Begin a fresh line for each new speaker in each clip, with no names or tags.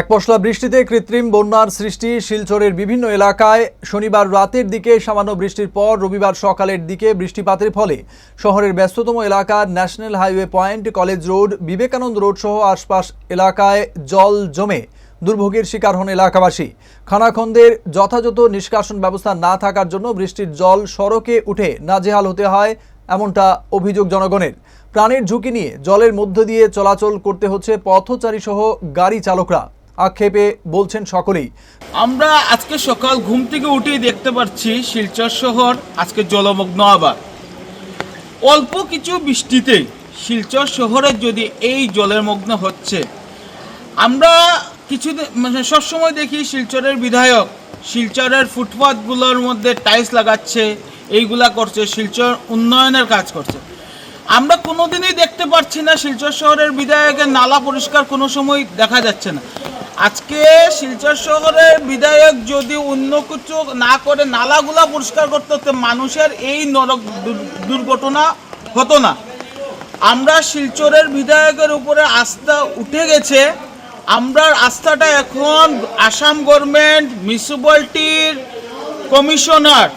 এক পশলা বৃষ্টিতে কৃত্রিম বন্যার সৃষ্টি শিলচরের বিভিন্ন এলাকায় শনিবার রাতের দিকে সামান্য বৃষ্টির পর রবিবার সকালের দিকে বৃষ্টিপাতের ফলে শহরের ব্যস্ততম এলাকার national highway point, college road, Vivekananda road সহ আশপাশ এলাকায় জল জমে দুর্ভোগের শিকার হন এলাকাবাসী। খানাখন্দের যথাযথ নিষ্কাশন ব্যবস্থা না থাকার জন্য বৃষ্টির জল সড়কে উঠে নাজেহাল হতে হয়, এমনটা অভিযোগ জনগণের। প্রাণের ঝুঁকি নিয়ে জলের মধ্য দিয়ে চলাচল করতে হচ্ছে পথচারী সহ গাড়ি চালকরা। আক্ষেপে বলছেন সকলেই।
আমরা আজকে সকাল ঘুম থেকে উঠেই দেখতে পাচ্ছি শিলচর শহর, আজকে জলমগ্ন আবার। অল্প কিছু বৃষ্টিতে শিলচর শহরে যদি এই জলের মগ্ন হচ্ছে, আমরা কিছু মানে সবসময় দেখি শিলচরের বিধায়ক শিলচরের ফুটপাথগুলোর মধ্যে টাইলস লাগাচ্ছে, এইগুলা করছে, শিলচর উন্নয়নের কাজ করছে। আমরা কোনোদিনই দেখতে পাচ্ছি না শিলচর শহরের বিধায়কের নালা পরিষ্কার কোনো সময় দেখা যাচ্ছে না। আজকে শিলচর শহরের বিধায়ক যদি অন্য কিছু না করে নালাগুলা পরিষ্কার করতে হতো, মানুষের এই নরক দুর্ঘটনা হতো না। আমরা শিলচরের বিধায়কের উপরে আস্থা উঠে গেছে। আমরা আস্থাটা এখন আসাম গভর্নমেন্ট মিউনিসিপ্যালিটির কমিশনার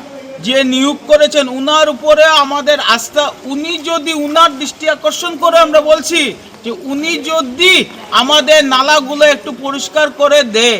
যে নিয়োগ করেছেন, উনার উপরে আমাদের আস্থা, উনি যদি উনার দৃষ্টি আকর্ষণ করে আমরা বলছি যে উনি যদি আমাদের নালাগুলো একটু পরিষ্কার করে দেয়।